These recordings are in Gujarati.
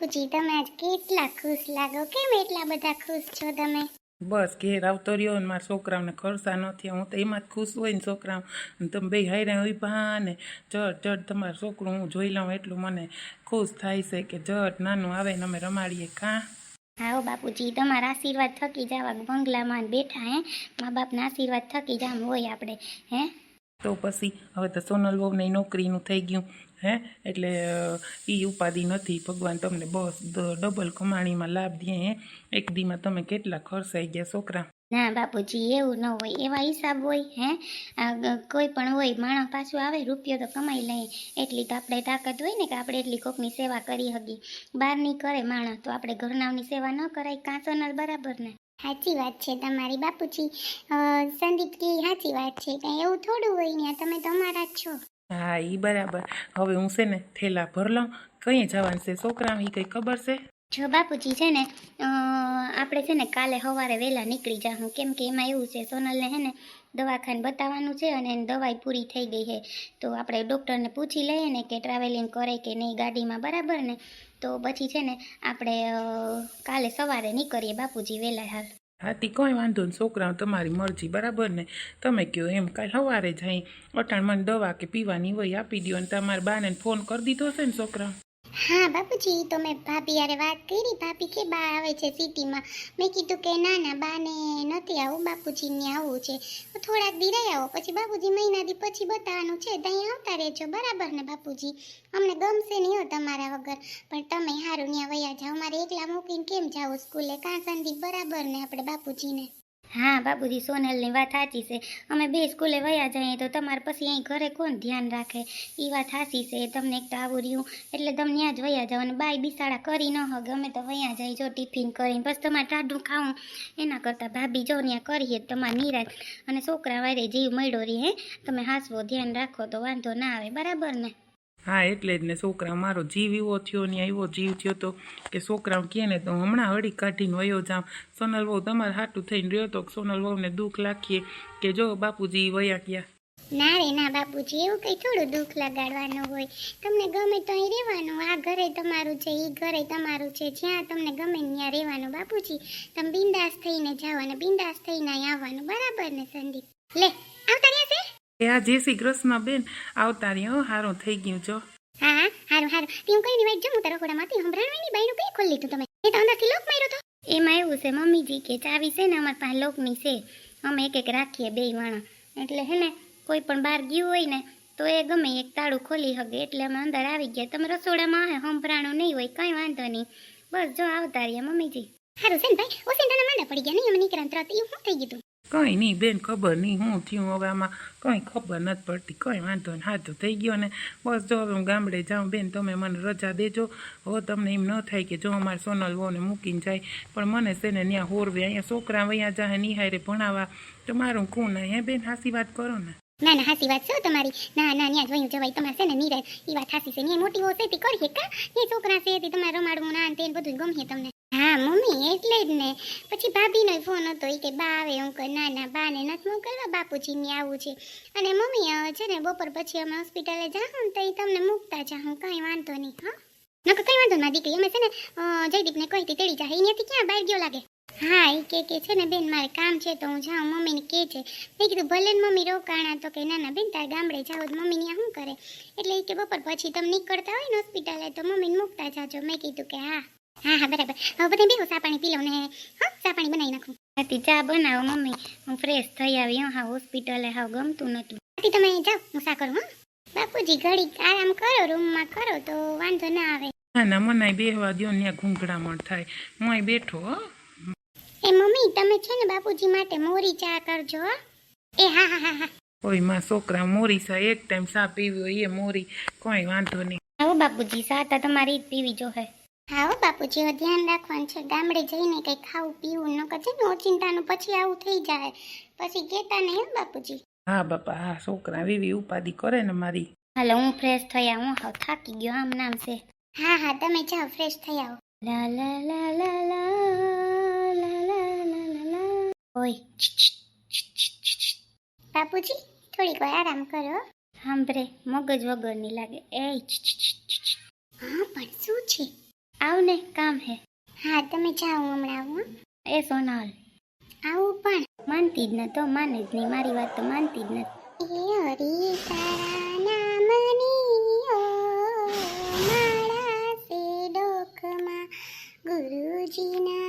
બાપુજી તમે આજ કેટલા ખુશ લાગો? કેમ એટલા બધા ખુશ છો તમે? બસ ઘેર આવતો રહ્યો ને મારા છોકરાઓને ખર્ચા નથી હું તો એમાં જ ખુશ હોય ને છોકરાઓ. તમે બે હારે ભા ને જટ જટ તમારું છોકરું હું જોઈ લઉં એટલું મને ખુશ થાય છે કે જટ નાનું આવે ને અમે રમાડીએ. કાં? આવો બાપુજી તમારા આશીર્વાદ થકી જવા બંગલામાં બેઠા હે. મા બાપના આશીર્વાદ થકી જામ હોય આપણે હે? તો પછી હવે તો સોનલ બહુને નોકરીનું થઈ ગયું, હે? એટલે એ ઉપાધિ નથી. ભગવાન તમને બસ ડબલ કમાણીમાં લાભ દે, હે? એક દીમાં તમે કેટલા ખર્ચાઈ ગયા છોકરા? ના બાપુજી, એવું ન હોય. એવા હિસાબ હોય, હે? કોઈ પણ હોય, માણસ પાછું આવે, રૂપિયો તો કમાઈ લઈએ એટલી તો આપણે તાકાત હોય ને કે આપણે એટલી કોકની સેવા કરી શકીએ. બહાર નહીં કરે માણસ, તો આપણે ઘરનાની સેવા ન કરાય. કાં બરાબર ને? સાચી વાત છે તમારી બાપુજી. સંદીપ કે સાચી વાત છે. કંઈ એવું થોડું હોય ને તમે તો અમારા જ છો. હા એ બરાબર. હવે હું છે ને થેલા ભર લઉં. કઈ જવાનું છે છોકરાને એ કંઈ ખબર છે? જો બાપુજી છે ને આપણે છે ને કાલે સવારે વહેલા નીકળી જાઉં કેમ કે એમાં એવું છે સોનલને હે ને દવાખાને બતાવવાનું છે અને એની દવાઈ પૂરી થઈ ગઈ છે. તો આપણે ડૉક્ટરને પૂછી લઈએ ને કે ટ્રાવેલિંગ કરે કે નહીં ગાડીમાં બરાબર ને? તો પછી છે ને આપણે કાલે સવારે નીકળીએ બાપુજી વહેલા હાલ. હાથી કોઈ વાંધો નહીં છોકરાઓ તમારી મરજી, બરાબર ને? તમે કહો એમ, કાલ સવારે જાય અટાણ મને દવા કે પીવાની હોય આપી દો અને તમારા બાને ફોન કરી દીધો છે ને છોકરા હા, બાપુજી, તો મેં ભાભી યારે વાત કરી. ભાભી કે બા આવે છે સિટીમાં. મેં કીધું કે ના ના, બાને નથી આવું. બાપુજીને આવવું છે. થોડાક દી રહી આવો. પછી બાપુજી મહિના દી પછી બતાવવાનું છે. ત્યાં આવતા રહેજો. બરાબર ને, બાપુજી? અમને ગમશે નહીં હો તમારા વગર. પણ તમે સારું ત્યાં વયા જાઓ. મારે એકલા મૂકીને કેમ જાઓ સ્કૂલે? કાં સંદીપ? બરાબર ને, આપણે બાપુજીને. હા, બાપુજી, સોનલની વાત સાચી છે. અમે બે સ્કૂલે વયા જઈએ તો તમારે પછી અહીં ઘરે કોણ ધ્યાન રાખે? એ વાત સાચી છે. તમને એક તો આવું રહ્યું, એટલે તમે ત્યાં જ વયા જાઓ અને બાય બિસાડા કરી ન હગે. અમે તો વયા જઈ જો ટિફિન કરીને. બસ તમારે ટાઢું ખાવું. એના કરતાં ભાભી જો ત્યાં કરીએ તમારે નિરાશ. અને છોકરા વારે જીવ મળ્યો રહે, હે? તમે હાસવો ધ્યાન રાખો તો વાંધો ના આવે. બરાબર ને? હા, એટલે જ ને છોકરા મારો જીવ એવો થયો ને એવો જીવ થયો તો કે છોકરાઓ કહે ને તો હમણાં હળી કાઢીને વયો જાઉં. સોનલ વહુ તમારે હાટું થઈને રહ્યો તો સોનલ વહુને દુઃખ લાગીએ કે જો બાપુજી વયા ગયા. ના રે, ના બાપુજી, એવું કઈ થોડું દુઃખ લગાડવાનું હોય. તમને ગમે તો અહીં રહેવાનું, આ ઘરે તમારું છે એ ઘરે તમારું છે, જ્યાં તમને ગમે ત્યાં રહેવાનું. બાપુજી, તમે બિંદાસ થઈને જાઓ અને બિંદાસ થઈને આવવાનું. બરાબર ને, સંદીપ? લે, આવતા રહ્યા એ આ જય શ્રી કૃષ્ણ બેન આવતા રહ્યો હારું થઈ ગયું જો. હા હા હારું હારું. તું હું કઈ ની વાઈટ જમું તારા ખોડામાંથી સંભળાણવાની ની બાઈનું કઈ ખોલી લીધું તમે એ તો અંદરથી લોક માર્યો તો. એમાં એવું છે મમ્મીજી કે ચાવી છે ને અમારી પાસે લોકની છે. અમે એક એક રાખીએ બે વાણા. એટલે હે ને કોઈ પણ બહાર ગયું હોય ને તો એ ગમે એક તાળું ખોલી હગે. એટલે અમે અંદર આવી ગયા. તમે રસોડામાં આવે હંભરાણું નહીં હોય કઈ વાંધો નહીં. બસ જો આવતા રહ્યા મમ્મીજી. હારું છે ને ભાઈ ઓસિંતાના માંડા પડી ગયા નહીં? અમે નીકળ્યા તરત એવું શું થઈ ગયું કંઈ નહીં બેન, ખબર નહીં હું થયું હવે આમાં. કંઈ ખબર નથી પડતી, કંઈ વાંધો નહીં હાથું થઈ ગયો ને. બસ જો હવે હું ગામડે જાઉં, બેન, તમે મને રજા દેજો. હવે તમને એમ ન થાય કે જો અમારે સોનલ વહુને મૂકીને જાય, પણ મને છે ને ત્યાં હોરવે, અહીંયા છોકરા વઅહીંયા જાય નિહારે ભણાવવા. તો મારું કોણ હે બેન? હાસી વાત કરો ને. ના ના, હાસી વાત છે તમારી. ના ના, ન્યા જોયું, જવાય તમારે છે ને નીરજ એ વાત હાસી છે. ને મોટી હોશે તે કરીએ કા? એ છોકરા છે, તે તમારે રમાડવું ના ને તે બધું ગમે તમને. જ ને પછી ભાભીનો ફોન હતો એ કે, બા આવે. હું કે ના ના બા ને નથી મોકલવા બાપુજી ને આવું છે. અને મમ્મી છે ને બપોર પછી અમે હોસ્પિટલે જાઉં તો એ તમને મૂકતા જાઉં કાંઈ વાંધો નહીં, હા. નકર કઈ વાંધો ના દીકરી, અમે છે ને જયદીપને કહી હતી તેડી જાય અહીંયાથી ક્યાં બહાર ગયો લાગે? હા એ કે કે છે ને, બેન, મારે કામ છે તો હું જાઉં. મમ્મીને કે છે. મેં કીધું, ભલે ને મમ્મી રોકાણા, તો કે, ના ના, બેન, તાર ગામડે જાઓ તો મમ્મી ત્યાં શું કરે? એટલે એ કે, બપોર પછી તમે નીકળતા હોય ને હોસ્પિટલે તો મમ્મીને મૂકતા જાજો. મેં કીધું કે, હા. હા હા બરાબર. હવે બધા બેહો ચા પાણી પી લો ને હા ચા પાણી બનાવી નાખું. આતી ચા બનાવો મમ્મી. હું ફ્રેશ થઈ આવી હા હોસ્પિટલે હા ગમતું નતું. આતી તમે જાઓ હું ચા કરું હા. બાપુજી ઘડી આરામ કરો રૂમમાં કરો તો વાંધો ના આવે. ના ના મને બેહવા દો ને ઘૂંઘડામણ થાય. હું અહીં બેઠો હો. એ મમ્મી તમે છે ને બાપુજી માટે મોરી ચા કરજો હો. એ હા હા હા હા. ઓયમાં છોકરા મોરી સા એક ટાઈમ સા પીવી હોય એ મોરી. કોઈ વાંધો નહીં. આવો બાપુજી સાતા તમારી જ પીવી જો હે આવો બાપુજી હવે ધ્યાન રાખવાનું છે. ગામડે જઈને કંઈ ખાવું પીવું ન કરજે ને ઓચિંતાનું પછી આવું થઈ જાય. પછી કહેતા નહીં હો બાપુજી. હા બાપા હા છોકરા વિવી ઉપાધિ કરે ને મારી. હાલો હું ફ્રેશ થયા હું હાવ થાકી ગયો આમ નામ છે. હા હા તમે જાઓ ફ્રેશ થઈ આવો. લા લા લા લા લા લા લા લા લા લા. ઓય. બાપુજી થોડીક વાર આરામ કરો. સાંભળે મગજ વગરની લાગે. એ. હા પણ શું છે? આવ ને કામ હે. હા તમે જાઓ હમણાં આવું? એ સોનલ. આવું પણ? માનતી જ ન તો માને જ નહીં મારી વાત તો માનતી જ નથી. એ હરી તારા નામની ઓ મારા સે ડોકમાં ગુરુજીના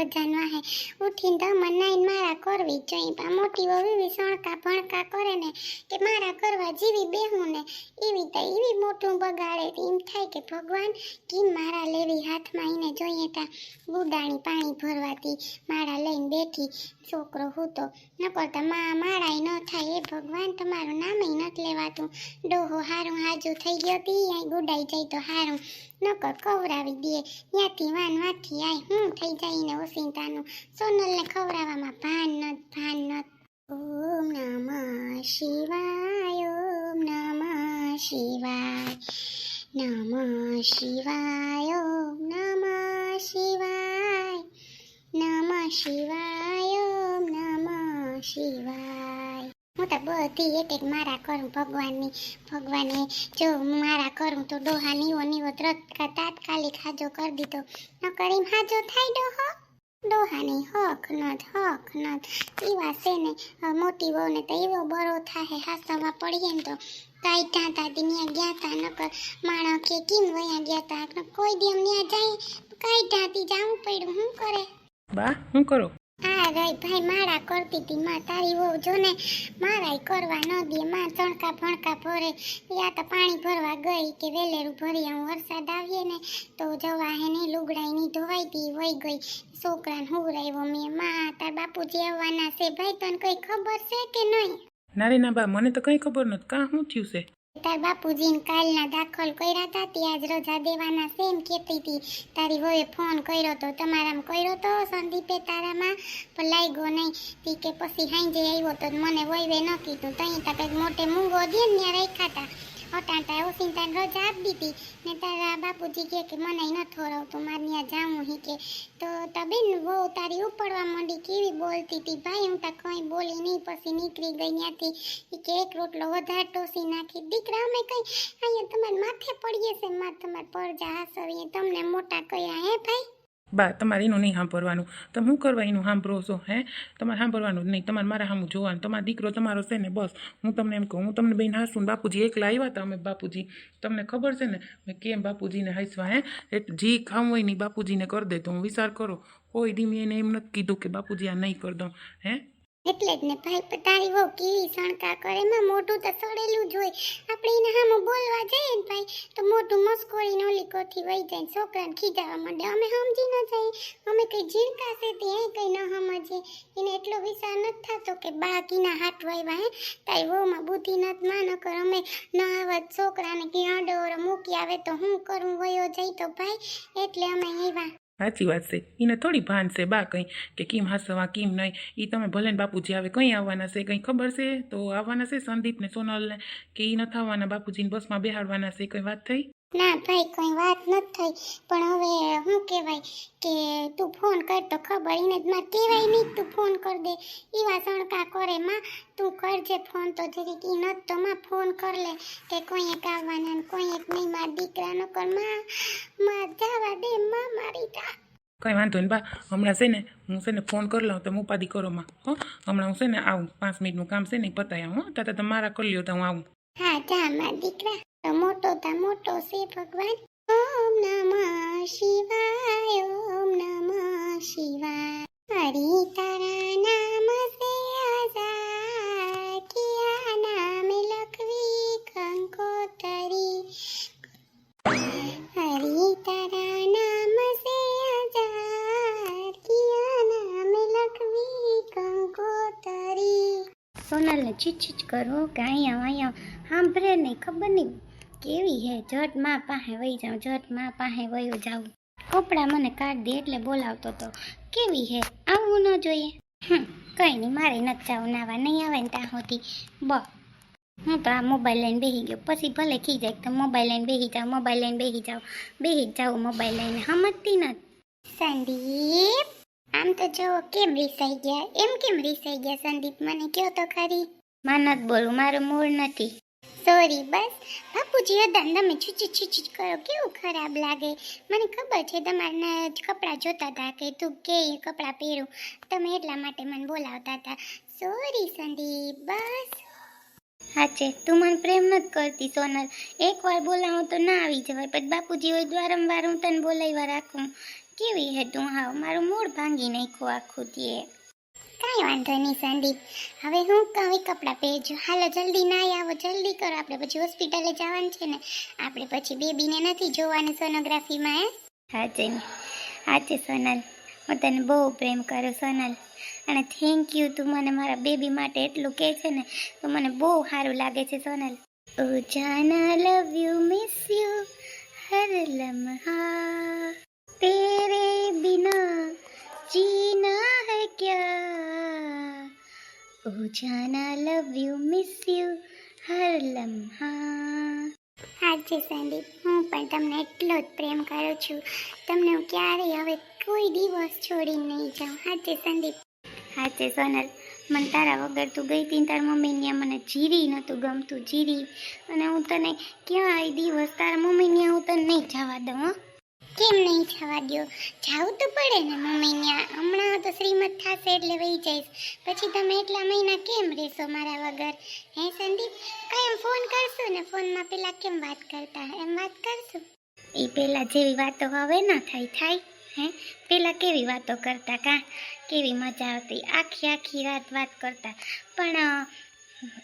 મળે પડધાન વાહે ઉઠીને તો મનાઈને મારા કરવી જોઈએ. પણ મોટી વહુ એવી ભણકા કરે ને કે મારા કરવા જેવી બેહું ને, એવી તો એવી મોટું બગાડે એમ થાય કે ભગવાન કેમ મારા લેવી હાથમાં એને જોઈએ તા ગુડાણી પાણી ભરવાથી મારા લઈને બેઠી. છોકરો હતો નકર તો મા મારાય ન થાય. એ ભગવાન તમારું નામે નથી લેવાતું. ડોહો હારું હાજુ થઈ ગયો તી ગુડાઈ જાય તો હારું. નકર ખવડાવી દે. ત્યાંથી વાન વાથી આય, હું થઈ જઈને ઓસિંતાનું સોનલને ખવડાવવામાં ભાન નત ભાન નત ઓમ નમઃ શિવાય, ઓમ નમઃ શિવાય. નમઃ શિવાય, ઓમ નમઃ શિવાય. નમઃ શિવાય, ઓમ નમઃ શિવાય. હું તો બધી એક મારા કરું, ભગવાનની ભગવાને જો મારા કરું તો ડોહા નીવો નીવો ત્રત તાત્કાલિક હાજો કરી દીધો. ન કરીમ હાજો થાય ડોહો? ડોહાની હક નથ હક નથ એવા છે ને મોટી બહુ ને તો એવો બરો થાય હાસવા પડીએ ને તો. કાંઈ ટાંતા ત્યાં ગયા તા, નકર માણસ કે કેમ વયા ગયા તા? કોઈ દી અમને જાય. કાંઈ ટાંતી જાવું પડ્યું શું કરે? બા શું કરો? આ રહી ભાઈ મારા કરતી હતી. માં તારી વહુ જો ને મારાય કરવા ન દે. માં ચણકા ભણકા ભરે. યા તો પાણી ભરવા ગઈ કે વેલેરું ભરી આવું વરસાદ આવીએ ને, તો જવા હે ને ધોવાઈ તી વહી ગઈ. છોકરાને હુવરાવ્યો મેં. માં, તાર બાપુજી આવવાના છે. ભાઈ તને કઈ ખબર છે કે નહીં? ના રે ના બા, મને તો કંઈ ખબર નથી કાં શું થયું છે? તાર બાપુજીને કાલના દાખલ કર્યા હતા, તે આજ રજા દેવાના એમ કહેતી હતી. તારી વહુએ ફોન કર્યો તો તમારામાં કર્યો તો સંદીપે તારામાં, પણ લાગ્યો નહીં. તી કે પછી હાંજે આવ્યો તો મને વહીવે ન કીધું. તઈ તા કંઈક મોટે મૂંગો દે ને ત્યાં રાખ્યા હતા અટાંટા ઓસિંતાને રજા આપી દીધી ને તારા બાપુજી કહે કે મને ન થોરાવતું મારે ત્યાં જાવું હી કે. તો તા બેન વહુ તારી ઉપડવા માંડી કેવી બોલતી હતી. ભાઈ, હું તા કંઈ બોલી નહીં, પછી નીકળી ગઈ ત્યાંથી ઈ કે એક રોટલો વધારે ટોસી નાખી દીકરા, અમે કઈ અહીંયા તમારે માથે પડીએ છે માં તમારે પડજા હાસવીએ, તમને મોટા કયા હે ભાઈ? બા, તમારે એનું નહીં સાંભળવાનું. તમે શું કરવા એનું સાંભળો છો, હે? તમારે સાંભળવાનું નહીં. તમારે મારા સામું જોવાનું. તમારો દીકરો તમારો છે ને, બસ. હું તમને એમ કહું, હું તમને બેન હાસું બાપુજી એકલા આવ્યા હતા અમે બાપુજી. તમને ખબર છે ને, મેં કેમ બાપુજીને હસવા, હે? એટલે જે ખાવું હોય ને બાપુજીને કરી દે તો હું વિચાર કરો. કોઈ દી મેં એને એમ નથી કીધું કે બાપુજી આ નહીં કરી દઉં, હે? એટલે જ ને ભાઈ તારી વહુ કેવી સણકા કરે? એમાં મોઢું તો સડેલું જ હોય. આપણે એને સામે બોલવા જઈએ ને ભાઈ, તો મોઢું મસ્કોરીને ઓલી કોઠી વહી જાય ને છોકરાને ખીજાવા માંડે. અમે સમજી ન જઈએ. અમે કંઈ ઝીણકા છે તે કઈ ન સમજીએ. એને એટલો વિચાર નથી થતો કે બાકીના હાથ વાવ્યા હે? તારી વહુમાં બુદ્ધિ નથી, માં ન કર અમે ન આવત છોકરાને કે અડોર મૂકી આવે તો હું કરું વયો જઈ તો ભાઈ? એટલે અમે આવ્યા સાચી વાત છે. એને થોડી ભાન છે, બા, કંઈ કે કેમ આ કેમ નહીં? એ તમે ભલે બાપુજી આવે, કંઈ આવવાના છે, કંઈ ખબર છે? તો આવવાના છે સંદીપ ને સોનલને, કે એ નથી આવવાના બાપુજીને બસમાં બેહાડવાના છે, કંઈ વાત થઈ? ના ભાઈ કોઈ વાત નથી થઈ. પણ હવે શું કહેવાય કે તું ફોન કર તો ખબર એને જ મારે કહેવાય નહીં તું ફોન કર દે. એવા સણકા કરે માં તું કરજે ફોન તો જરીક એ નત તો માં ફોન કર લે. કે કોઈ એક આવવાના ને કોઈ એક નહીં મારા દીકરા નો કર. માં માં જવા દે માં મારી તા કંઈ વાંધો નહીં બા હમણાં છે ને હું છે ને ફોન કરી લઉં તમે ઉપાધિ કરો માં. હો હમણાં હું છે ને આવું પાંચ મિનિટનું કામ છે ને એ પતાય આવું હો. તાતા મારા કરી લ્યો તો હું આવું. હા જા મારા દીકરા. તો મોટો તા મોટો છે ભગવાન ઓમ નમઃ શિવાય ઓમ નમઃ શિવાય હરી તારા નામ સે આઝાદ કિયા નામ લખવી કંકોતરી હરી તારા નામ સે આઝાદ કિયા નામ લખવી કંકોતરી ચીચ ચીચ કરો કે અહીંયા અહીંયા સાંભળે નહીં, ખબર નહીં. કેવી હે? જટમાં પાસે વહી જાઉં, જટમાં પાસે વયો જાઉં. કપડાં મને કાઢ દે એટલે બોલાવતો તો, કેવી હે? આવવું ન જોઈએ. હમ, કંઈ નહીં મારે નથી જાવું, નાવા નહીં આવે ને ત્યાં સુધી. બ, હું તો આ મોબાઈલ લઈને બેસી ગયો, પછી ભલે ખી જાય તો મોબાઈલ લઈને બેસી જાવ મોબાઈલ લઈને બેસી જાવ બેસી જ જાઉં મોબાઈલ લઈને, સમજતી નથી સંદીપ, આમ તો જો, કેમ રીસાઈ ગયા? એમ કેમ રીસાઈ ગયા? સંદીપ, મને કયો તો ખરી. માં નથી બોલું, મારું મૂળ નથી. સોરી બસ. બાપુજી ને તમે છુચી છુચી કરો. કેવું ખરાબ લાગે? મને ખબર છે તમારના જ કપડાં જોતા હતા કે તું કે કપડાં પહેરું. તમે એટલા માટે મને બોલાવતા હતા. સોરી સંદીપ, બસ. હાચે. તું મને પ્રેમ નથી કરતી, સોનલ. એકવાર બોલાવું તો ના આવી જવાય પછી બાપુજી હોય વારંવાર હું તને બોલાવ્યા રાખું. કેવી હે તું? હાવ મારું મૂળ ભાંગી નાખ્યું આખું તે. કાંઈ વાંધો નહીં, સંદીપ. હવે હું કઈ કપડાં પહેરજો. હાલો, જલ્દી ના આવો, જલ્દી કરો. આપણે પછી હોસ્પિટલે જવાનું છે ને. આપણે પછી બેબીને નથી જોવાનું સોનોગ્રાફીમાં, હે? સાચે ને. સાચે, સોનલ. હું તને બહુ પ્રેમ કરું, સોનલ. અને થેન્ક યુ તું મને મારા બેબી માટે એટલું કહે છે ને, તો મને બહુ સારું લાગે છે, સોનલ. ઓ, જાના લવ યુ મિસ યુ હર લમ્હા. તેરે બિના જીના ઓ જાના લવ યુ મિસ યુ હર લમ્હા હા છે સંદીપ હું પણ તમને એટલો જ પ્રેમ કરું છું. તમને હું ક્યારેય હવે કોઈ દિવસ છોડી નહીં જાઉં. હા છે સંદીપ. હા સોનલ. મને તારા વગર તું ગઈ હતી તારા મમ્મીની મને જીરી નહોતું ગમતું જીરી. અને હું તને ક્યાંય દિવસ તારા મમ્મીની હું તને નહીં જવા દઉં હા. કેમ નહીં થવા દો જાવું તો પડે ને મમ્મી ત્યાં હમણાં તો શ્રીમત થશે એટલે વહી જઈશ. પછી તમે એટલા મહિના કેમ રહેશો મારા વગર? હે સંદીપ? કાયમ ફોન કરશો ને? ફોનમાં પેલા કેમ વાત કરતા? એમ વાત કરશું? એ પહેલાં જેવી વાતો હવે ના થાય થાય, હે? પહેલાં કેવી વાતો કરતા કા? કેવી મજા આવતી? આખી આખી રાત વાત કરતા. પણ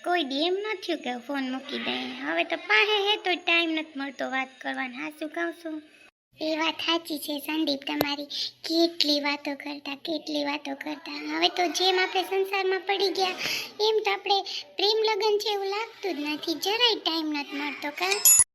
કોઈ દી એમ ન થયું કે ફોન મૂકી દે. હવે તો પાસે હે તો ટાઈમ નથી મળતો વાત કરવાનો. હા, શું કહું છું? એ વાત સાચી છે સંદીપ, તમારી કેટલી વાતો કરતા, કેટલી વાતો કરતા. હવે તો જેમ આપણે સંસારમાં પડી ગયા, એમ તો આપણે પ્રેમ લગ્ન છે એવું લાગતું જ નથી. જરાય ટાઈમ નથી મળતો, કા?